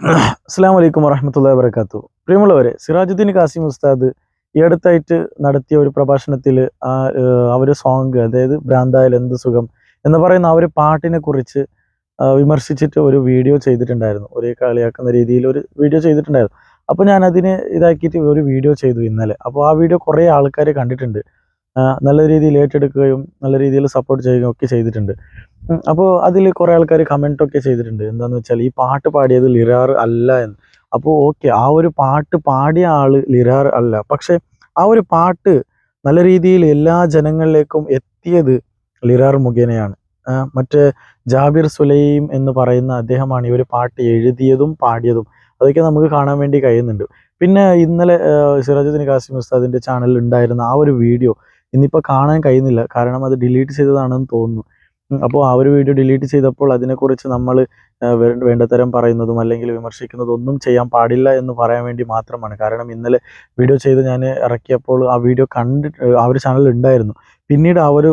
അസ്സാം വലൈക്കും വറഹമത്തല്ലാ വബർക്കാത്തു പ്രിയമുള്ളവരെ സിറാജുദ്ദീൻ കാസിം ഉസ്താദ് ഈ അടുത്തായിട്ട് നടത്തിയ ഒരു പ്രഭാഷണത്തിൽ ആ അവർ സോങ് അതായത് ഭ്രാന്തായാൽ എന്ത് സുഖം എന്ന് പറയുന്ന ആ ഒരു പാട്ടിനെ കുറിച്ച് വിമർശിച്ചിട്ട് ഒരു വീഡിയോ ചെയ്തിട്ടുണ്ടായിരുന്നു. ഒരേ കളിയാക്കുന്ന രീതിയിൽ ഒരു വീഡിയോ ചെയ്തിട്ടുണ്ടായിരുന്നു. അപ്പോൾ ഞാൻ അതിനെ ഇതാക്കിയിട്ട് ഒരു വീഡിയോ ചെയ്തു ഇന്നലെ. അപ്പോൾ ആ വീഡിയോ കുറേ ആൾക്കാർ കണ്ടിട്ടുണ്ട്. നല്ല രീതിയിൽ ഏറ്റെടുക്കുകയും നല്ല രീതിയിൽ സപ്പോർട്ട് ചെയ്യുകയും ഒക്കെ ചെയ്തിട്ടുണ്ട്. അപ്പോൾ അതിൽ കുറേ ആൾക്കാർ കമന്റ് ഒക്കെ ചെയ്തിട്ടുണ്ട്. എന്താന്ന് വെച്ചാൽ ഈ പാട്ട് പാടിയത് ലിറാർ അല്ല എന്ന്. അപ്പോൾ ഓക്കെ ആ ഒരു പാട്ട് പാടിയ ആൾ ലിറാർ അല്ല. പക്ഷെ ആ ഒരു പാട്ട് നല്ല രീതിയിൽ എല്ലാ ജനങ്ങളിലേക്കും എത്തിയത് ലിറാർ മുഖേനയാണ്. മറ്റേ ജാബിർ സുലൈം എന്ന് പറയുന്ന അദ്ദേഹമാണ് ഈ ഒരു പാട്ട് എഴുതിയതും പാടിയതും. അതൊക്കെ നമുക്ക് കാണാൻ വേണ്ടി കഴിയുന്നുണ്ട്. പിന്നെ ഇന്നലെ സിറാജുദ്ദീൻ കാസിം ഉസ്താദിന്റെ ചാനലിൽ ഉണ്ടായിരുന്ന ആ ഒരു വീഡിയോ ഇന്നിപ്പോൾ കാണാൻ കഴിയുന്നില്ല. കാരണം അത് ഡിലീറ്റ് ചെയ്തതാണെന്ന് തോന്നുന്നു. അപ്പോൾ ആ ഒരു വീഡിയോ ഡിലീറ്റ് ചെയ്തപ്പോൾ അതിനെക്കുറിച്ച് നമ്മൾ വേണ്ടതരം പറയുന്നതും അല്ലെങ്കിൽ വിമർശിക്കുന്നതും ഒന്നും ചെയ്യാൻ പാടില്ല എന്ന് പറയാൻ വേണ്ടി മാത്രമാണ്. കാരണം ഇന്നലെ വീഡിയോ ചെയ്ത് ഞാൻ ഇറക്കിയപ്പോൾ ആ വീഡിയോ കണ്ടിട്ട് ആ ഒരു ചാനൽ ഉണ്ടായിരുന്നു പിന്നീട് ആ ഒരു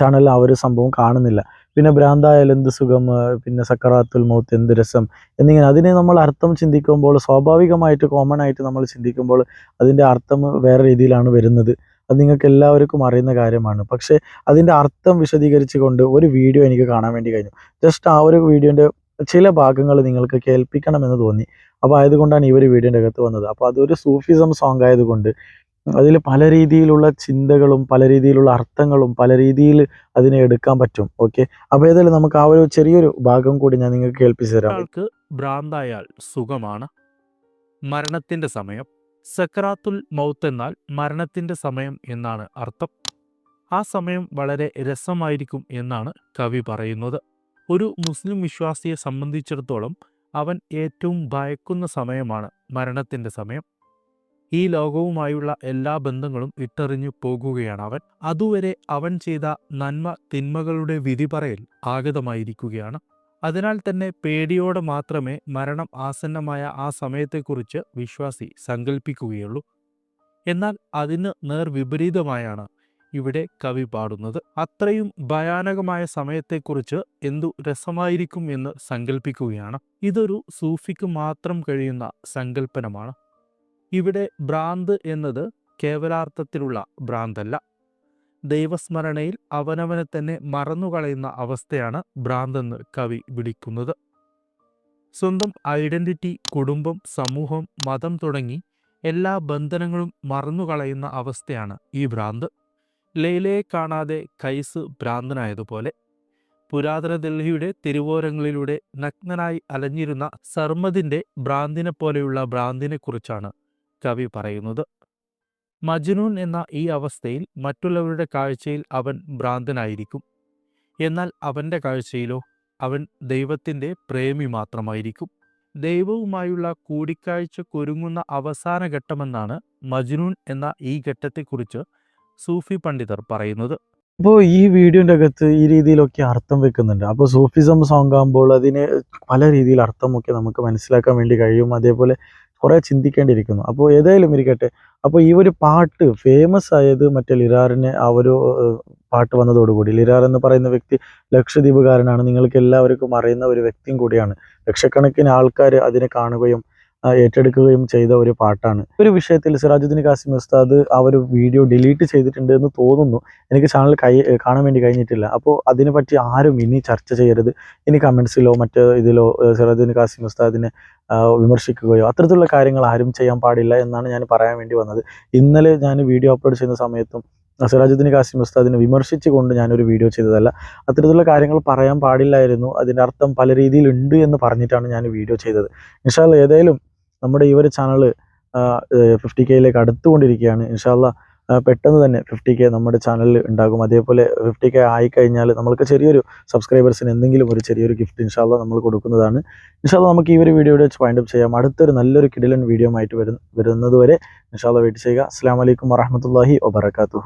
ചാനലിൽ ആ ഒരു സംഭവം കാണുന്നില്ല. പിന്നെ ഭ്രാന്തായാലും എന്ത് സുഖം പിന്നെ സക്കറാത്തുൽ മൗത്ത് എന്ത് രസം എന്നിങ്ങനെ അതിനെ നമ്മൾ അർത്ഥം ചിന്തിക്കുമ്പോൾ സ്വാഭാവികമായിട്ട് കോമൺ ആയിട്ട് നമ്മൾ ചിന്തിക്കുമ്പോൾ അതിന്റെ അർത്ഥം വേറെ രീതിയിലാണ് വരുന്നത്. അത് നിങ്ങൾക്ക് എല്ലാവർക്കും അറിയുന്ന കാര്യമാണ്. പക്ഷേ അതിന്റെ അർത്ഥം വിശദീകരിച്ചുകൊണ്ട് ഒരു വീഡിയോ എനിക്ക് കാണാൻ വേണ്ടി കഴിഞ്ഞു. ജസ്റ്റ് ആ ഒരു വീഡിയോന്റെ ചില ഭാഗങ്ങൾ നിങ്ങൾക്ക് കേൾപ്പിക്കണമെന്ന് തോന്നി. അപ്പോൾ ആയതുകൊണ്ടാണ് ഈ ഒരു വീഡിയോന്റെ അകത്ത് വന്നത്. അപ്പോൾ അതൊരു സൂഫിസം സോങ് ആയതുകൊണ്ട് അതിൽ പല രീതിയിലുള്ള ചിന്തകളും പല രീതിയിലുള്ള അർത്ഥങ്ങളും പല രീതിയിൽ അതിനെ എടുക്കാൻ പറ്റും. ഓക്കെ? അപ്പോൾ ഏതായാലും നമുക്ക് ആ ഒരു ചെറിയൊരു ഭാഗം കൂടി ഞാൻ നിങ്ങൾക്ക് കേൾപ്പിച്ചു തരാം. ഭ്രാന്തായാൽ സുഖമാണ്. മരണത്തിന്റെ സമയം സക്രാത്തുൽ മൗത്ത് എന്നാൽ മരണത്തിന്റെ സമയം എന്നാണ് അർത്ഥം. ആ സമയം വളരെ രസമായിരിക്കും എന്നാണ് കവി പറയുന്നത്. ഒരു മുസ്ലിം വിശ്വാസിയെ സംബന്ധിച്ചിടത്തോളം അവൻ ഏറ്റവും ഭയക്കുന്ന സമയമാണ് മരണത്തിന്റെ സമയം. ഈ ലോകവുമായുള്ള എല്ലാ ബന്ധങ്ങളും ഇട്ടെറിഞ്ഞു പോകുകയാണ് അവൻ. അതുവരെ അവൻ ചെയ്ത നന്മ തിന്മകളുടെ വിധി പറയൽ ആഗതമായിരിക്കുകയാണ്. അതിനാൽ തന്നെ പേടിയോടെ മാത്രമേ മരണം ആസന്നമായ ആ സമയത്തെക്കുറിച്ച് വിശ്വാസി സങ്കല്പിക്കുകയുള്ളൂ എന്നാൽ അതിന് നേർവിപരീതമായാണ് ഇവിടെ കവി പാടുന്നത്. അത്രയും ഭയാനകമായ സമയത്തെക്കുറിച്ച് എന്തു രസമായിരിക്കും എന്ന് സങ്കല്പിക്കുകയാണ് ഇതൊരു സൂഫിക്ക് മാത്രം കഴിയുന്ന സങ്കല്പനമാണ് ഇവിടെ ഭ്രാന്ത് എന്നത് കേവലാർത്ഥത്തിലുള്ള ഭ്രാന്തല്ല. ദൈവസ്മരണയിൽ അവനവനെ തന്നെ മറന്നുകളയുന്ന അവസ്ഥയാണ് ഭ്രാന്തെന്ന് കവി വിളിക്കുന്നത്. സ്വന്തം ഐഡന്റിറ്റി കുടുംബം സമൂഹം മതം തുടങ്ങി എല്ലാ ബന്ധനങ്ങളും മറന്നുകളയുന്ന അവസ്ഥയാണ് ഈ ഭ്രാന്ത്. ലൈലയെ കാണാതെ കൈസ് ഭ്രാന്തനായതുപോലെ പുരാതന ഡൽഹിയുടെ തിരുവോരങ്ങളിലൂടെ നഗ്നനായി അലഞ്ഞിരുന്ന സർമദിന്റെ ഭ്രാന്തിനെ പോലെയുള്ള ഭ്രാന്തിനെക്കുറിച്ചാണ് കവി പറയുന്നത്. മജ്നൂൻ എന്ന ഈ അവസ്ഥയിൽ മറ്റുള്ളവരുടെ കാഴ്ചയിൽ അവൻ ഭ്രാന്തനായിരിക്കും. എന്നാൽ അവന്റെ കാഴ്ചയിലോ അവൻ ദൈവത്തിന്റെ പ്രേമി മാത്രമായിരിക്കും. ദൈവവുമായുള്ള കൂടിക്കാഴ്ച കൊരുങ്ങുന്ന അവസാന ഘട്ടമെന്നാണ് മജ്നൂൻ എന്ന ഈ ഘട്ടത്തെക്കുറിച്ച് സൂഫി പണ്ഡിതർ പറയുന്നത്. അപ്പോൾ ഈ വീഡിയോന്റെ അകത്ത് ഈ രീതിയിലൊക്കെ അർത്ഥം വെക്കുന്നുണ്ട്. അപ്പോൾ സൂഫിസം സോങ് ആകുമ്പോൾ അതിന് പല രീതിയിൽ അർത്ഥമൊക്കെ നമുക്ക് മനസ്സിലാക്കാൻ വേണ്ടി കഴിയും. അതേപോലെ കുറേ ചിന്തിക്കേണ്ടിയിരിക്കുന്നു. അപ്പോൾ ഏതായാലും ഇരിക്കട്ടെ അപ്പോൾ ഈ ഒരു പാട്ട് ഫേമസ് ആയത് മറ്റേ ലിറാറിന് ആ ഒരു പാട്ട് വന്നതോടുകൂടി. ലിറാർ എന്ന് പറയുന്ന വ്യക്തി ലക്ഷദ്വീപുകാരനാണ്. നിങ്ങൾക്ക് എല്ലാവർക്കും അറിയുന്ന ഒരു വ്യക്തിയും കൂടിയാണ്. ലക്ഷക്കണക്കിന് ആൾക്കാർ അതിനെ കാണുകയും ഏറ്റെടുക്കുകയും ചെയ്ത ഒരു പാട്ടാണ്. ഒരു വിഷയത്തിൽ സിറാജുദ്ദീൻ കാസിം ഉസ്താദ് ആ ഒരു വീഡിയോ ഡിലീറ്റ് ചെയ്തിട്ടുണ്ട് എന്ന് തോന്നുന്നു. എനിക്ക് ചാനൽ കൈ കാണാൻ വേണ്ടി കഴിഞ്ഞിട്ടില്ല. അപ്പോൾ അതിനെപ്പറ്റി ആരും ഇനി ചർച്ച ചെയ്യരുത്. ഇനി കമൻസിലോ മറ്റോ ഇതിലോ സിറാജുദ്ദീൻ കാസിം ഉസ്താദിനെ വിമർശിക്കുകയോ അത്തരത്തിലുള്ള കാര്യങ്ങൾ ആരും ചെയ്യാൻ പാടില്ല എന്നാണ് ഞാൻ പറയാൻ വേണ്ടി വന്നത്. ഇന്നലെ ഞാൻ വീഡിയോ അപ്ലോഡ് ചെയ്യുന്ന സമയത്തും സിറാജുദ്ദീൻ കാസിം ഉസ്താദിനെ വിമർശിച്ചുകൊണ്ട് ഞാനൊരു വീഡിയോ ചെയ്തതല്ല. അത്തരത്തിലുള്ള കാര്യങ്ങൾ പറയാൻ പാടില്ലായിരുന്നു. അതിന്റെ അർത്ഥം പല രീതിയിലുണ്ട് എന്ന് പറഞ്ഞിട്ടാണ് ഞാൻ വീഡിയോ ചെയ്തത്. ഇൻഷാല്ല ഏതായാലും നമ്മുടെ ഈ ഒരു ചാനൽ ഫിഫ്റ്റി കെയിലേക്ക് അടുത്തുകൊണ്ടിരിക്കുകയാണ്. ഇൻഷാല്ല പെട്ടെന്ന് തന്നെ ഫിഫ്റ്റി കെ നമ്മുടെ ചാനലിൽ ഉണ്ടാകും. അതേപോലെ ഫിഫ്റ്റി കെ ആയിക്കഴിഞ്ഞാൽ നമ്മൾക്ക് ചെറിയൊരു സബ്സ്ക്രൈബേഴ്സിന് എന്തെങ്കിലും ഒരു ചെറിയൊരു ഗിഫ്റ്റ് ഇൻഷാല്ല നമ്മൾ കൊടുക്കുന്നതാണ്. ഇൻഷാല്ല നമുക്ക് ഈ ഒരു വീഡിയോയുടെ വെച്ച് ഫൈൻഡ് അപ്പ് ചെയ്യാം. അടുത്തൊരു നല്ലൊരു കിടിലൻ വീഡിയോ ആയിട്ട് വരുന്നതുവരെ വരുന്നത് വരെ ഇൻഷാല്ല വെയിറ്റ് ചെയ്യുക. അസ്സാം വലൈക്കും വറഹമത്തല്ലാഹി വബർക്കാത്തു